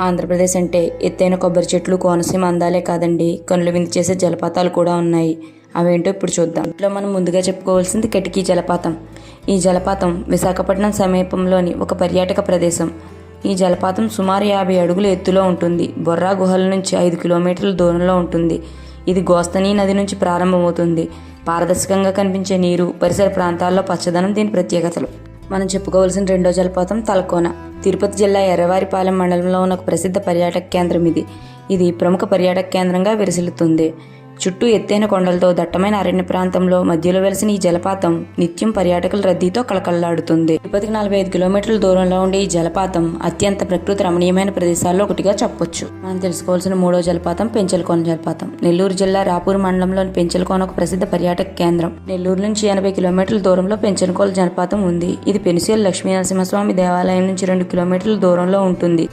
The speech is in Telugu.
ఆంధ్రప్రదేశ్ అంటే ఎత్తైన కొబ్బరి చెట్లు కోనసీమ అందాలే కాదండి. కనులు విందు చేసే జలపాతాలు కూడా ఉన్నాయి. అవేంటో ఇప్పుడు చూద్దాం. ఇంట్లో మనం ముందుగా చెప్పుకోవాల్సింది కిటికీ జలపాతం. ఈ జలపాతం విశాఖపట్నం సమీపంలోని ఒక పర్యాటక ప్రదేశం. ఈ జలపాతం సుమారు యాభై అడుగుల ఎత్తులో ఉంటుంది. బొర్రా గుహల నుంచి ఐదు కిలోమీటర్ల దూరంలో ఉంటుంది. ఇది గోస్తనీ నది నుంచి ప్రారంభమవుతుంది. పారదర్శకంగా కనిపించే నీరు పరిసర ప్రాంతాల్లో పచ్చదనం దీని ప్రత్యేకతలు. మనం చెప్పుకోవాల్సిన రెండో జలపాతం తలకోన. తిరుపతి జిల్లా ఎర్రవారిపాలెం మండలంలో ఉన్న ఒక ప్రసిద్ధ పర్యాటక కేంద్రం ఇది. ఇది ప్రముఖ పర్యాటక కేంద్రంగా విరసిల్లుతుంది. చుట్టూ ఎత్తైన కొండలతో దట్టమైన అరణ్య ప్రాంతంలో మధ్యలో వెలిసిన ఈ జలపాతం నిత్యం పర్యాటకుల రద్దీతో కళకళలాడుతుంది. తిరుపతికి నలభై ఐదు కిలోమీటర్ల దూరంలో ఉండే ఈ జలపాతం అత్యంత ప్రకృతి రమణీయమైన ప్రదేశాల్లో ఒకటిగా చెప్పొచ్చు. మనం తెలుసుకోవాల్సిన మూడో జలపాతం పెంచలకోన జలపాతం. నెల్లూరు జిల్లా రాపూర్ మండలంలోని పెంచలకోన ఒక ప్రసిద్ధ పర్యాటక కేంద్రం. నెల్లూరు నుంచి ఎనభై కిలోమీటర్ల దూరంలో పెంచలకోన జలపాతం ఉంది. ఇది పెనుసేలు లక్ష్మీ నరసింహస్వామి దేవాలయం నుంచి రెండు కిలోమీటర్ల దూరంలో ఉంటుంది.